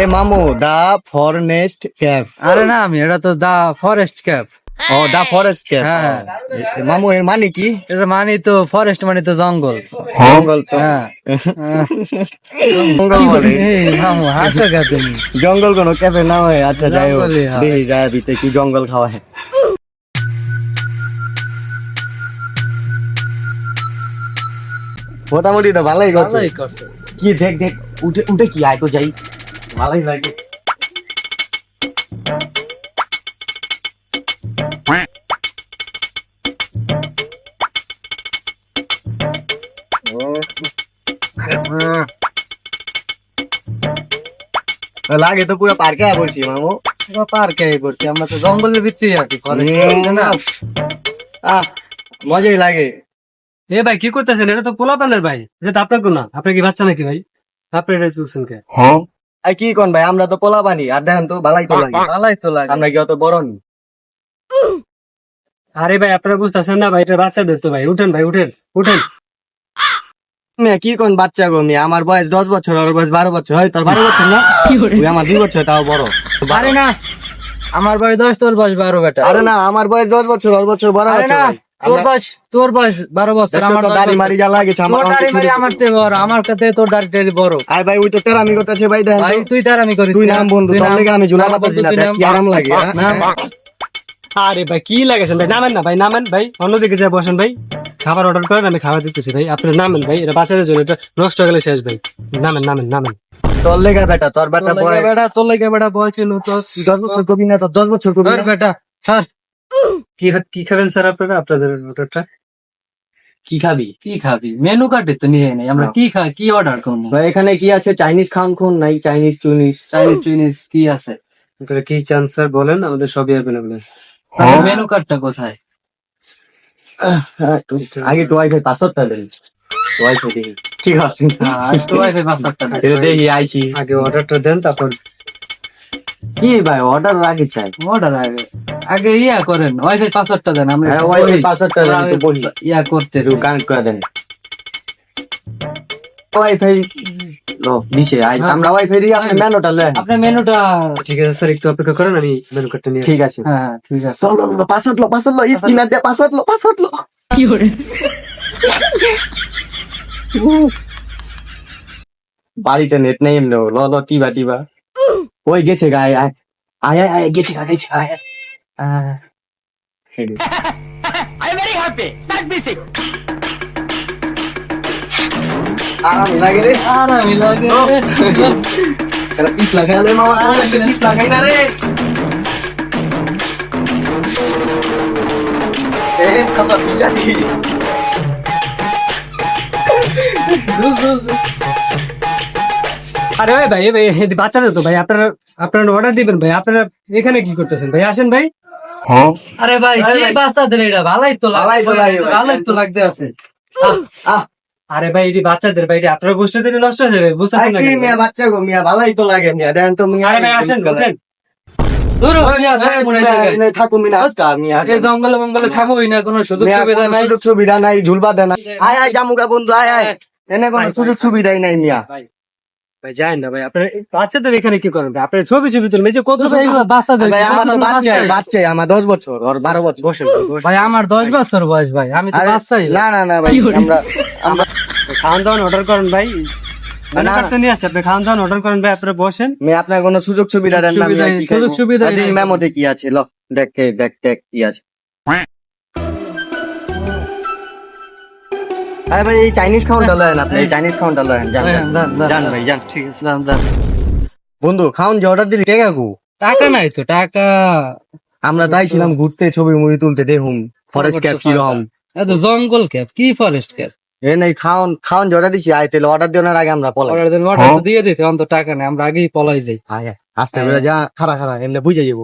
এ মামু দা forest cafe. আরে না আমি এটা তো দা ফরেস্ট ক্যাপ ও দা ফরেস্ট ক্যাফ। হ্যাঁ। মামু এর মানে কি? এটা মানে তো ফরেস্ট মানে তো জঙ্গল। জঙ্গল তো হ্যাঁ। জঙ্গল বলে। মামু হাসো কে তুমি? জঙ্গল কোন ক্যাফে না হয় আচ্ছা যাই হোক। হয়। দেখি যায় ভিতরে কি জঙ্গল খাওয়া হয় মোটামুটি তো ভালোই করছে। ভালোই করছে। কি দেখ দেখ উঠে উঠে কি আয় তো যাই। ভালোই লাগে। লাগে তো পুরো পার্কে পড়ছি মামু। পার্কে করছি আমরা তো জঙ্গলের ভিতরেই আছি আহ মজাই লাগে। এ ভাই কি করতেছেন? এটা তো পোলা পানের ভাই। এটা তো আপনার না। আপনার কি বাচ্চা নাকি ভাই? আপনি এটা চলছেন কে? আর কি কোন ভাই? আমরা তো পোলা পানি আর দেখেন তো ভালাই তো লাগে। ভালোই তো লাগে। আমরা কি অত বড় নি আরে ভাই আপনারা বুঝতেছেন না ভাই এটা বাচ্চাদের তো ভাই। উঠেন ভাই উঠেন উঠেন। মেয়ে কি কোন বাচ্চা গো মেয়ে? আমার বয়স দশ বছর ওর বয়স বারো বছর। হয় তোর বারো বছর না? ওই আমার দুই বছর তাও বড়। আরে না আমার বয়স দশ তোর বয়স বারো বেটা। আরে না আমার বয়স দশ বছর ওর বছর বারো আরে বছর না ভাই। তোর আমরা- বয়স তোর বয়স বারো বছর দেখো আমার তো দশ দাড়ি বছর। মারি যা লাগেছে আমার তোর অনেক দাড়ি মারি ছোট আমার ছোট। থেকে বড় আমার কাছে তোর দাড়ি টাড়ি বড় আয় ভাই ওই তো টেরামি করতেছে ভাই দেখেন ভাই তো। তুই তার আমি করিস তুই না। নাম বন্ধু তুই তোর নাম- লেগে আমি জুলা নাম পাতাছি বন্ধু, না তুই দেখ নাম- কি আরাম লাগে? নাম আরে ভাই কি লাগেছেন ভাই নামেন না ভাই নামেন ভাই অন্যদিকে যা বসেন ভাই খাবার অর্ডার করেন আমি খাবার দিতেছি ভাই আপনি নামেন ভাই এটা বাচ্চাদের জন্য এটা নষ্ট হয়ে গেলে শেষ ভাই নামেন নামেন নামেন তোর লেগে বেটা তোর বেটা তোর লাগে বয়স বেটা তোর লাগে বেটা বয়স তোর দশ বছর কবি না তোর দশ বছর কবি বেটা স্যার কি কি খাবেন স্যার আপনারা? আপনাদের অর্ডারটা? কি খাবি? কি খাবি? মেনু কার্ডে তো নিয়ে নেই। আমরা কি খাই কি অর্ডার করব? ভাই এখানে কি আছে? চাইনিজ খান খুন নাই চাইনিজ চুনিস। চাইনিজ চাইনিজ কি আছে? আপনারা কি চান স্যার? বলেন আমাদের সবই অ্যাভেলেবল আছে। মেনু কার্ডটা কোথায়? আগে তো ওয়াইফাই পাসওয়ার্ডটা দেন। ওয়াইফাই দেখি। ঠিক আছে? তো ওয়াইফাই পাসওয়ার্ডটা। দেখি আইছি। আগে অর্ডারটা দেন তারপর কি ভাই অর্ডার আগে চাই। অর্ডার আগে। আগে ইয়া করেন ওয়াইফাই পাসওয়ার্ডটা দেন আমরা হ্যাঁ ওয়াইফাই। পাসওয়ার্ডটা দেন একটু বলি ইয়া একটু কানেক্ট করে দেন। ওয়াইফাই লো দিছে আই হ্যাঁ। আমরা ওয়াইফাই দিয়ে আপনি মেনুটা লয় আপনার মেনুটা ঠিক আছে স্যার একটু অপেক্ষা করেন আমি মেনু কার্ডটা নিয়ে ঠিক আছে। হ্যাঁ ঠিক আছে। লো পাসওয়ার্ড লো পাসওয়ার্ড লো স্ক্রিন দে পাসওয়ার্ড লো পাসওয়ার্ড লো। বাড়িতে নেট নেই এমনি ল ল টিবা টিবা। ওই গেছে গায়ে আয় আয় আয়, আয় গেছে গা গেছে আয় আয়। আহ, আরাম লাগে রে আর আমি লাগে এটা পিস লাগালে মামা আরে পিস লাগাই না রে এ খাবার জাতি আরে ভাই ভাই ভাই এই বাচ্চাদের তো ভাই আপনারা আপনারা অর্ডার দিবেন ভাই আপনারা এখানে কি করতেছেন ভাই? আসেন ভাই। আরে ভাই কি বাচ্চাদের এটা ভালাই তো ভালাই তো। ভালাই তো লাগতে আছে। আহ আরে ভাই এটি বাচ্চাদের ভাই এটি আপনারা বসলে দিলে নষ্ট হয়ে যাবে বুঝতে পারছেন না কি মিয়া বাচ্চা গো মিয়া ভালোই তো লাগে মিয়া দেন তো মিয়া। আরে ভাই আসেন বলেন হয় এই জঙ্গলে মঙ্গলে না কোনো সুযোগ সুবিধা নাই। সুযোগ সুবিধা নাই ঝুলবা দেনা। আয় আয় জামুগা বন্ধু আয় আয়। এনে কোনো সুযোগ সুবিধাই নাই মিয়া। ভাই যাই না ভাই আপনারা বাচ্চাদের এখানে কি করেন ভাই? আপনারা ছবি ছবি তুলবেন যে কত বাচ্চাদের ভাই আমার বাচ্চা- আমার দশ বছর ওর বারো বছর। বসেন ভাই, আমার দশ বছর বয়স ভাই আমি তো বাচ্চাই। না না না ভাই আমরা আমরা খাওয়ান দাওয়ান অর্ডার করেন ভাই আপনারা বসেন। মে আপনার কোনো সুযোগ সুবিধা দেন না কি সুযোগ সুবিধা আছে? ল দেখ কে- দেখ দেখ কি আছে। আরে ভাই এই চাইনিজ খাউনটা লয়েন আপনি এই চাইনিজ খাউনটা লয়েন জান হ্যাঁ, জান। যান, যান, জান। যান। ভাই জান। ঠিক আছে যান, যান। বন্ধু খাউন যে অর্ডার দিলি কে? কাকু টাকা নাই তো টাকা। আমরা তাই ছিলাম ঘুরতে ছবি মুড়ি তুলতে দেখুন ফরেস্ট ক্যাপ কি কীরকম? এত জঙ্গল ক্যাপ কি ফরেস্ট ক্যাপ এ নাই খাওন খাওন যে অর্ডার দিছি আই তাহলে অর্ডার দেওয়ার আগে আমরা পলাই। অর্ডার দেন অর্ডার তো দিয়ে দিছে অন্ত টাকা নাই আমরা আগেই পলাই যাই। আয় আয়, আস্তে করে যা খারা খারা এমনি বুঝে যাব।